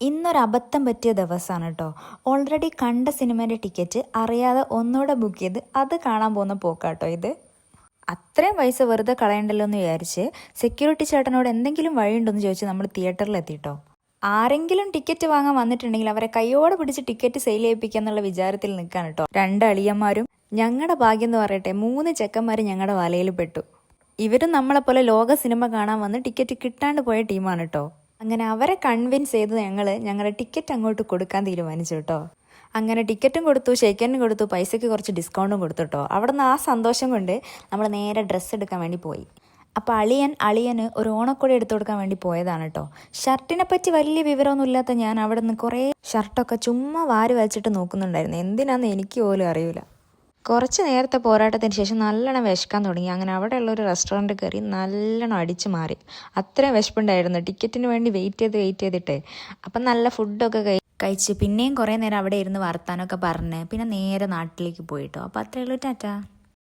ഇന്നൊരു അബദ്ധം പറ്റിയ ദിവസമാണ് കേട്ടോ ഓൾറെഡി കണ്ട സിനിമയുടെ ടിക്കറ്റ് അറിയാതെ ഒന്നുകൂടെ ബുക്ക് ചെയ്ത് അത് കാണാൻ പോകുന്ന പോക്കാട്ടോ ഇത്. അത്രയും പൈസ വെറുതെ കളയണ്ടല്ലോ എന്ന് വിചാരിച്ച് സെക്യൂരിറ്റി ചേട്ടനോട് എന്തെങ്കിലും വഴിയുണ്ടെന്ന് ചോദിച്ച് നമ്മൾ തിയേറ്ററിൽ എത്തിയിട്ടോ ആരെങ്കിലും ടിക്കറ്റ് വാങ്ങാൻ വന്നിട്ടുണ്ടെങ്കിൽ അവരെ കൈയോടെ പിടിച്ച് ടിക്കറ്റ് സെയിൽ ചെയ്യിപ്പിക്കുക എന്നുള്ള വിചാരത്തിൽ നിൽക്കാൻ കേട്ടോ രണ്ട് അളിയന്മാരും ഞങ്ങളുടെ ഭാഗ്യം എന്ന് പറയട്ടെ മൂന്ന് ചെക്കന്മാർ ഞങ്ങളുടെ വലയിൽ പെട്ടു. ഇവരും നമ്മളെപ്പോലെ ലോക സിനിമ കാണാൻ വന്ന് ടിക്കറ്റ് കിട്ടാണ്ട് പോയ ടീമാണ് കേട്ടോ അങ്ങനെ അവരെ കൺവിൻസ് ചെയ്ത് ഞങ്ങൾ ഞങ്ങളുടെ ടിക്കറ്റ് അങ്ങോട്ട് കൊടുക്കാൻ തീരുമാനിച്ചു കേട്ടോ. അങ്ങനെ ടിക്കറ്റും കൊടുത്തു ഷേക്കനും കൊടുത്തു പൈസയ്ക്ക് കുറച്ച് ഡിസ്കൗണ്ടും കൊടുത്തു കേട്ടോ. അവിടെ നിന്ന് ആ സന്തോഷം കൊണ്ട് നമ്മൾ നേരെ ഡ്രസ്സ് എടുക്കാൻ വേണ്ടി പോയി. അപ്പോൾ അളിയൻ അളിയന് ഒരു ഓണക്കൊടി എടുത്തു കൊടുക്കാൻ വേണ്ടി പോയതാണ് കേട്ടോ. ഷർട്ടിനെ പറ്റി വലിയ വിവരമൊന്നും ഇല്ലാത്ത ഞാൻ അവിടെ നിന്ന് കുറേ ഷർട്ടൊക്കെ ചുമ്മാ വാരി വലിച്ചിട്ട് നോക്കുന്നുണ്ടായിരുന്നു. എന്തിനാന്ന് എനിക്ക് പോലും അറിയില്ല കുറച്ച് നേരത്തെ പോരാട്ടത്തിന് ശേഷം നല്ലോണം വിശക്കാൻ തുടങ്ങി. അങ്ങനെ അവിടെയുള്ള ഒരു റെസ്റ്റോറന്റ് കയറി നല്ലോണം അടിച്ചു മാറി. അത്രയും വിശപ്പുണ്ടായിരുന്നു. ടിക്കറ്റിന് വേണ്ടി വെയിറ്റ് ചെയ്ത് വെയിറ്റ് ചെയ്തിട്ട്. അപ്പം നല്ല ഫുഡൊക്കെ കഴി കഴിച്ച് പിന്നെയും കുറേ നേരം അവിടെ ഇരുന്ന് വർത്താനമൊക്കെ പറഞ്ഞ്. പിന്നെ നേരെ നാട്ടിലേക്ക് പോയിട്ടോ. അപ്പോൾ അത്രയേ ഉള്ളൂ ടാറ്റാ.